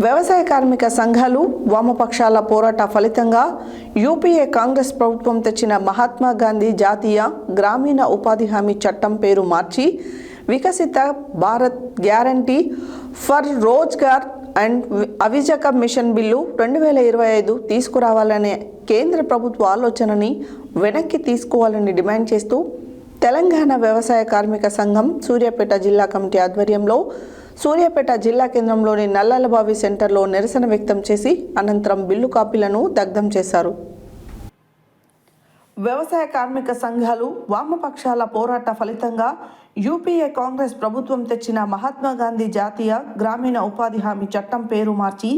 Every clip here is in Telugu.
వ్యవసాయ కార్మిక సంఘాలు వామపక్షాల పోరాట ఫలితంగా యూపీఏ కాంగ్రెస్ ప్రభుత్వం తెచ్చిన మహాత్మా గాంధీ జాతీయ గ్రామీణ ఉపాధి హామీ చట్టం పేరు మార్చి Viksit Bharat guarantee for Rozgar and Ajeevika mission bill రెండు వేల ఇరవై ఐదు తీసుకురావాలనే కేంద్ర ప్రభుత్వ ఆలోచనని వెనక్కి తీసుకోవాలని డిమాండ్ చేస్తూ తెలంగాణ వ్యవసాయ కార్మిక సంఘం సూర్యాపేట జిల్లా కమిటీ ఆధ్వర్యంలో సూర్యాపేట జిల్లా కేంద్రంలోని నల్లలబావి సెంటర్లో నిరసన వ్యక్తం చేసి అనంతరం బిల్లు కాపీలను దగ్ధం చేశారు. వ్యవసాయ కార్మిక సంఘాలు వామపక్షాల పోరాట ఫలితంగా యూపీఏ కాంగ్రెస్ ప్రభుత్వం తెచ్చిన మహాత్మాగాంధీ జాతీయ గ్రామీణ ఉపాధి హామీ చట్టం పేరు మార్చి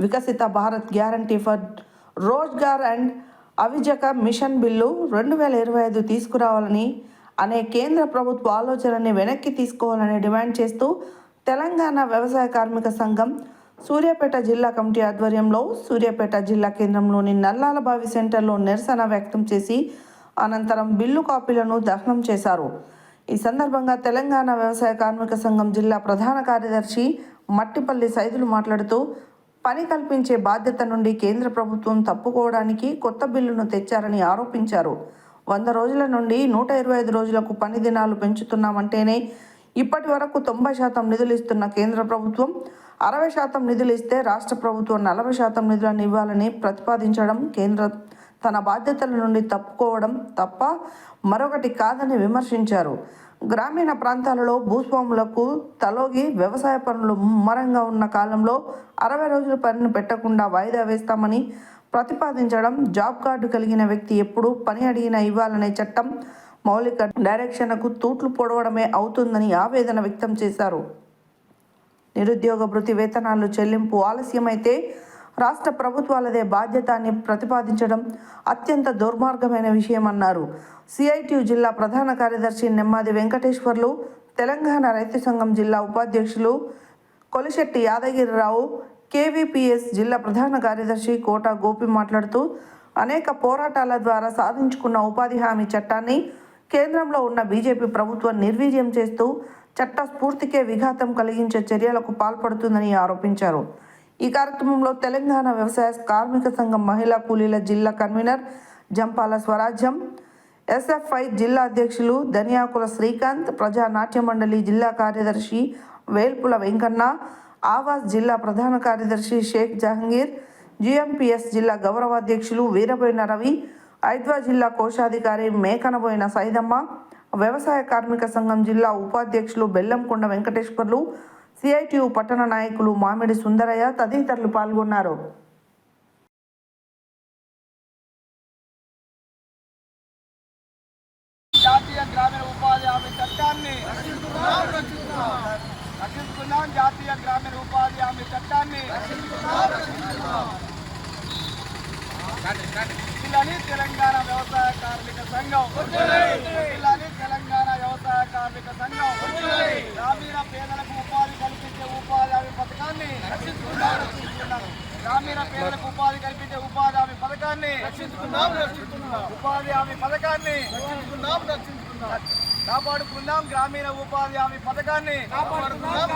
Viksit Bharat guarantee for Rozgar and Ajeevika mission bill రెండు వేల ఇరవై ఐదు తీసుకురావాలని అనే కేంద్ర ప్రభుత్వ ఆలోచనని వెనక్కి తీసుకోవాలని డిమాండ్ చేస్తూ తెలంగాణ వ్యవసాయ కార్మిక సంఘం సూర్యాపేట జిల్లా కమిటీ ఆధ్వర్యంలో సూర్యాపేట జిల్లా కేంద్రంలోని నల్లాల బావి సెంటర్లో నిరసన వ్యక్తం చేసి అనంతరం బిల్లు కాపీలను దహనం చేశారు. ఈ సందర్భంగా తెలంగాణ వ్యవసాయ కార్మిక సంఘం జిల్లా ప్రధాన కార్యదర్శి మట్టిపల్లి సైదులు మాట్లాడుతూ పని కల్పించే బాధ్యత నుండి కేంద్ర ప్రభుత్వం తప్పుకోవడానికి కొత్త బిల్లును తెచ్చారని ఆరోపించారు. వంద రోజుల నుండి నూట ఇరవై ఐదు రోజులకు పని దినాలు పెంచుతున్నామంటేనే ఇప్పటి వరకు తొంభై శాతం నిధులు ఇస్తున్న కేంద్ర ప్రభుత్వం అరవై శాతం నిధులు ఇస్తే రాష్ట్ర ప్రభుత్వం నలభై శాతం నిధులను ఇవ్వాలని ప్రతిపాదించడం కేంద్ర తన బాధ్యతల నుండి తప్పుకోవడం తప్ప మరొకటి కాదని విమర్శించారు. గ్రామీణ ప్రాంతాలలో భూస్వాములకు తలోగి వ్యవసాయ పనులు ముమ్మరంగా ఉన్న కాలంలో అరవై రోజుల పనిని పెట్టకుండా వాయిదా వేస్తామని ప్రతిపాదించడం జాబ్ కార్డు కలిగిన వ్యక్తి ఎప్పుడు పని అడిగినా ఇవ్వాలనే చట్టం మౌలిక డైరెక్షన్కు తూట్లు పొడవడమే అవుతుందని ఆవేదన వ్యక్తం చేశారు. నిరుద్యోగ భృతి వేతనాలు చెల్లింపు ఆలస్యమైతే రాష్ట్ర ప్రభుత్వాలదే బాధ్యత అని ప్రతిపాదించడం అత్యంత దుర్మార్గమైన విషయమన్నారు. సిఐటియు జిల్లా ప్రధాన కార్యదర్శి నెమ్మాది వెంకటేశ్వర్లు తెలంగాణ రైతు సంఘం జిల్లా ఉపాధ్యక్షులు కొలిశెట్టి యాదగిరిరావు కేవీపీఎస్ జిల్లా ప్రధాన కార్యదర్శి కోట గోపి మాట్లాడుతూ అనేక పోరాటాల ద్వారా సాధించుకున్న ఉపాధి హామీ చట్టాన్ని కేంద్రంలో ఉన్న బీజేపీ ప్రభుత్వం నిర్వీర్యం చేస్తూ చట్ట స్ఫూర్తికే విఘాతం కలిగించే చర్యలకు పాల్పడుతుందని ఆరోపించారు. ఈ కార్యక్రమంలో తెలంగాణ వ్యవసాయ కార్మిక సంఘం మహిళా కూలీల జిల్లా కన్వీనర్ జంపాల స్వరాజ్యం ఎస్ఎఫ్ఐ జిల్లా అధ్యక్షులు ధనియాకుల శ్రీకాంత్ ప్రజా నాట్య మండలి జిల్లా కార్యదర్శి వేల్పుల వెంకన్న ఆవాస్ జిల్లా ప్రధాన కార్యదర్శి షేక్ జహంగీర్ జిఎంపిఎస్ జిల్లా గౌరవాధ్యక్షులు వీరబోయిన రవి ఐద్వా జిల్లా కోశాధికారి మేకనబోయిన సైదమ్మ వ్యవసాయ కార్మిక సంఘం జిల్లా ఉపాధ్యక్షులు బెల్లంకొండ వెంకటేశ్వర్లు సిఐటియు పట్టణ నాయకులు మామిడి సుందరయ్య తదితరులు పాల్గొన్నారు. జాతీయ గ్రామీణ ఉపాధి హామీ చట్టాన్ని రక్షించుకుందాం జాతీయ గ్రామీణ ఉపాధి హామీ చట్టాన్ని జిల్లాని తెలంగాణ వ్యవసాయ కార్మిక సంఘం. జిల్లాని తెలంగాణ వ్యవసాయ కార్మిక సంఘం. గ్రామీణ పేదలకు ఉపాధి కల్పించే ఉపాధి హామీ పథకాన్ని గ్రామీణ పేదలకు ఉపాధి కల్పించే ఉపాధి హామీ పథకాన్ని రక్షించుకుందాం రక్షించుకుందాం ఉపాధి హామీ పథకాన్ని రక్షించుకుందాం రక్షించుకుందాం కాపాడుకుందాం గ్రామీణ ఉపాధి హామీ పథకాన్ని. కాపాడుకుందాం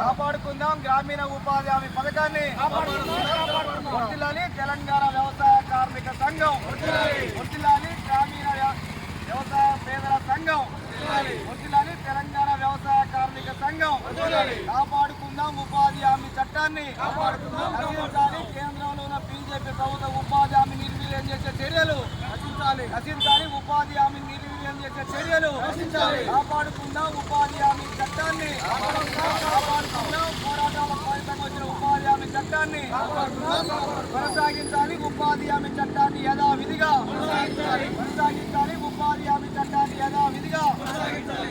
కాపాడుకుందాం. గ్రామీణ ఉపాధి హామీ పథకాన్ని తెలంగాణ వ్యవసాయ కార్మిక సంఘం. వర్తిల్లాలి గ్రామీణ వ్య- వ్యవసాయ పేదల సంఘం. వర్తిల్లాలి తెలంగాణ వ్యవసాయ కార్మిక సంఘం. కాపాడుకుందాం ఉపాధి హామీ చట్టాన్ని. రక్షించాలి కేంద్రంలో ఉన్న బీజేపీ ప్రభుత్వ ఉపాధి హామీ నిర్వీర్యం చేసే చర్యలు. రక్షించాలి. రక్షించాలి ఉపాధి హామీ నిర్వీర్యం చేసే చర్యలు. రక్షించాలి. కాపాడుకుందాం ఉపాధి హామీ చట్టాన్ని. కాపాడుకుందాం. పోరాటాల ఫలితంగా వచ్చిన చట్టాన్ని కొనసాగించాలి. ఉపాధి హామీ చట్టాన్ని యథావిధిగా కొనసాగించాలి. ఉపాధి హామీ చట్టాన్ని యథావిధిగా